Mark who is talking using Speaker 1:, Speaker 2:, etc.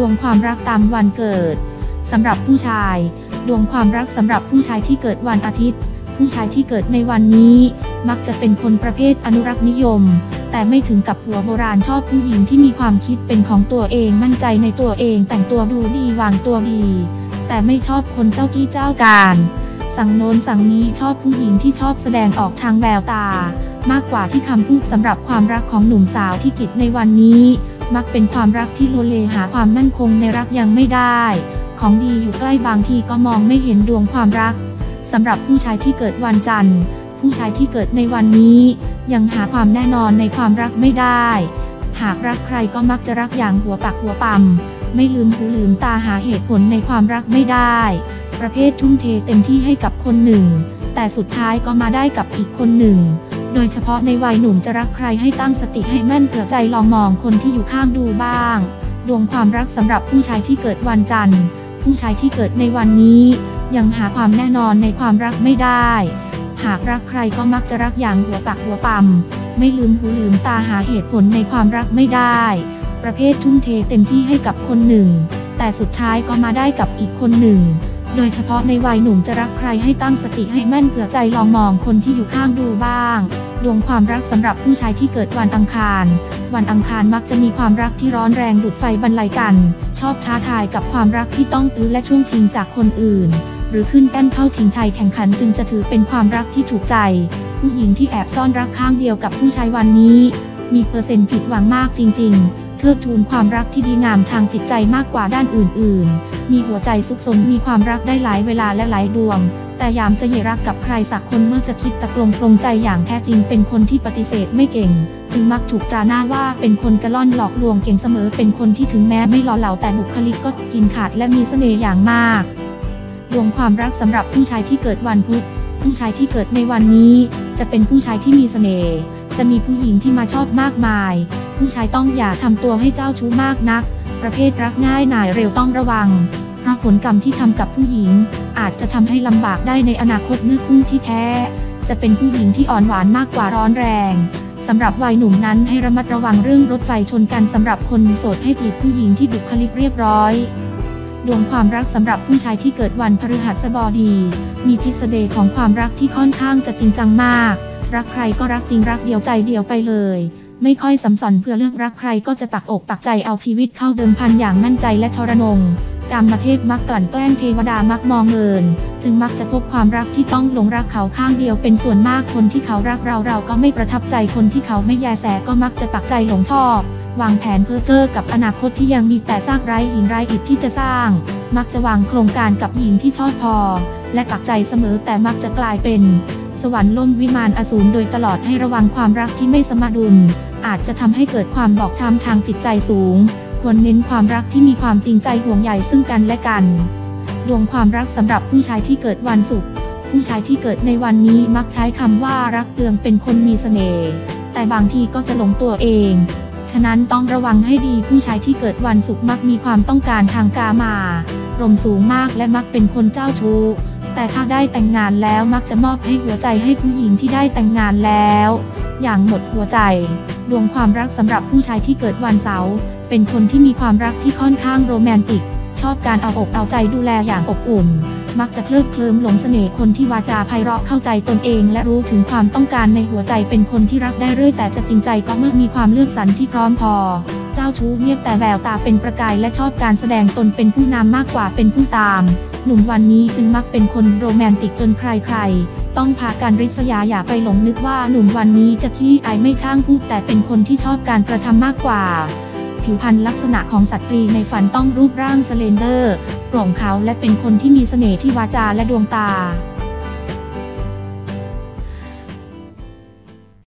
Speaker 1: ดวงความรักตามวันเกิดสำหรับผู้ชาย ดวงความรักสำหรับผู้ชายที่เกิดวันอาทิตย์ ผู้ชายที่เกิดในวันนี้ มักจะเป็นคนประเภทอนุรักษ์นิยม แต่ไม่ถึงกับหัวโบราณชอบผู้หญิงที่มีความคิดเป็นของตัวเองมั่นใจในตัวเองแต่งตัวดูดีวางตัวดี แต่ไม่ชอบคนเจ้ากี้เจ้าการ สั่งโน้นสั่งนี้ชอบผู้หญิงที่ชอบแสดงออกทางแววตา มากกว่าที่คำพูดสำหรับความรักของหนุ่มสาวที่กิจในวันนี้ มักเป็นความรักที่โลเลหาความมั่นคงในรักยังไม่ได้ ของดีอยู่ใกล้บางทีก็มองไม่เห็นดวงความรักสำหรับผู้ชายที่เกิดวันจันทร์ ผู้ชายที่เกิดในวันนี้ ยังหาความแน่นอนในความรักไม่ได้ หากรักใครก็มักจะรักอย่างหัวปักหัวปั๊มไม่ลืมหูลืมตาหาเหตุผลในความรักไม่ได้ ประเภททุ่มเทเต็มที่ให้กับคนหนึ่ง แต่สุดท้ายก็มาได้กับอีกคนหนึ่ง โดยเฉพาะในวัยหนุ่มจะรักใครให้ตั้งสติให้แม่นเผื่อใจลองมองคนที่อยู่ข้างดูบ้าง ดวงความรักสำหรับผู้ชายที่เกิดวันจันทร์ ผู้ชายที่เกิดในวันนี้ ยังหาความแน่นอนในความรักไม่ได้ หากรักใครก็มักจะรักอย่างหัวปักหัวปั๊มไม่ลืมหูลืมตาหาเหตุผลในความรักไม่ได้ ประเภททุ่มเทเต็มที่ให้กับคนหนึ่ง แต่สุดท้ายก็มาได้กับอีกคนหนึ่งโดยเฉพาะในวัยหนุ่มจะรักใครให้ตั้งสติให้แม่นเผื่อใจลองมองคนที่อยู่ข้างดูบ้าง ดวงความรักสำหรับผู้ชายที่เกิดวันอังคาร วันอังคารมักจะมีความรักที่ร้อนแรงดุดไฟบรรลัยกัน ชอบท้าทายกับความรักที่ต้องตื้อและช่วงชิงจากคนอื่น หรือขึ้นแป้นเข้าชิงชัยแข่งขันจึงจะถือเป็นความรักที่ถูกใจ ผู้หญิงที่แอบซ่อนรักข้างเดียวกับผู้ชายวันนี้ มีเปอร์เซ็นต์ผิดหวังมากจริง ๆเทิดทูนความรักที่ดีงามทางจิตใจมากกว่าด้านอื่น ๆ มีหัวใจซุกซนมีความรักได้หลายเวลาและหลายดวง แต่ยามจะเยรักกับใครสักคนเมื่อจะคิดตะกลงปรงใจอย่างแท้จริงเป็นคนที่ปฏิเสธไม่เก่ง จึงมักถูกตราหน้าว่าเป็นคนกระล่อนหลอกลวงเก่งเสมอเป็นคนที่ถึงแม้ไม่หล่อเหลาแต่บุคลิกก็กินขาดและมีเสน่ห์อย่างมากดวงความรักสำหรับผู้ชายที่เกิดวันพุธผู้ชายที่เกิดในวันนี้ จะเป็นผู้ชายที่มีเสน่ห์จะมีผู้หญิงที่มาชอบมากมาย ผู้ชายต้องอย่าทำตัวให้เจ้าชู้มากนัก ประเภทรักง่ายหน่ายเร็วต้องระวังเพราะผลกรรมที่ทำกับผู้หญิง อาจจะทำให้ลำบากได้ในอนาคตเมื่อคู่ที่แท้ จะเป็นผู้หญิงที่อ่อนหวานมากกว่าร้อนแรงสำหรับวัยหนุ่มนั้นให้ระมัดระวังเรื่องรถไฟชนกันสำหรับคนโสดให้จีบผู้หญิงที่บุคลิกเรียบร้อยดวงความรักสำหรับผู้ชายที่เกิดวันพฤหัสบดี มีทฤษฎีของความรักที่ค่อนข้างจะจริงจังมาก รักใครก็รักจริงรักเดียวใจเดียวไปเลย ไม่ค่อยสัมสอนเพื่อเลือกรักใครก็จะปักอกปักใจเอาชีวิตเข้าเดิมพันอย่างมั่นใจและทรนง กรรมเทพมักกลั่นแกล้งเทวดามักมองเงิน จึงมักจะพบความรักที่ต้องหลงรักเขาข้างเดียวเป็นส่วนมากคนที่เขารักเราเราก็ไม่ประทับใจคนที่เขาไม่แยแสก็มักจะปักใจหลงชอบ วางแผนเพื่อเจอกับอนาคตที่ยังมีแต่ซากไร้หินไร้อิฐที่จะสร้าง มักจะวางโครงการกับหญิงที่ชอบพอ และปักใจเสมอแต่มักจะกลายเป็น สวรรค์ล่มวิมานอสูรโดยตลอดให้ระวังความรักที่ไม่สมดุลอาจจะทำให้เกิดความบอบช้ำทางจิตใจสูง ควรเน้นความรักที่มีความจริงใจห่วงใยซึ่งกันและกัน ดวงความรักสำหรับผู้ชายที่เกิดวันศุกร์ผู้ชายที่เกิดในวันนี้มักใช้คำว่ารักเปลืองเป็นคนมีเสน่ห์แต่บางทีก็จะหลงตัวเอง ฉะนั้นต้องระวังให้ดีผู้ชายที่เกิดวันศุกร์มักมีความต้องการทางกามารมสูงมากและมักเป็นคนเจ้าชู้แต่ถ้าได้แต่งงานแล้วมักจะมอบให้หัวใจให้ผู้หญิงที่ได้แต่งงานแล้ว อย่างหมดหัวใจ ดวงความรักสำหรับผู้ชายที่เกิดวันเสาร์ เป็นคนที่มีความรักที่ค่อนข้างโรแมนติก ชอบการเอาอกเอาใจดูแลอย่างอบอุ่น มักจะเคลิบเคลิ้มหลงเสน่ห์คนที่วาจาไพเราะเข้าใจตนเอง และรู้ถึงความต้องการในหัวใจเป็นคนที่รักได้เรื่อยแต่จะจริงใจก็เมื่อมีความเลือกสรรที่พร้อมพอ เจ้าชู้เงียบแต่แววตาเป็นประกายและชอบการแสดงตนเป็นผู้นำมากกว่าเป็นผู้ตาม หนุ่มวันนี้จึงมักเป็นคนโรแมนติกจนใครๆต้องพาการริษยาอย่าไปหลงนึกว่าหนุ่มวันนี้จะขี้อายไม่ช่างพูดแต่เป็นคนที่ชอบการกระทำมากกว่า ผิวพรรณลักษณะของสตรีในฝันต้องรูปร่างสเลนเดอร์โปร่งขาวและเป็นคนที่มีเสน่ห์ที่วาจาและดวงตา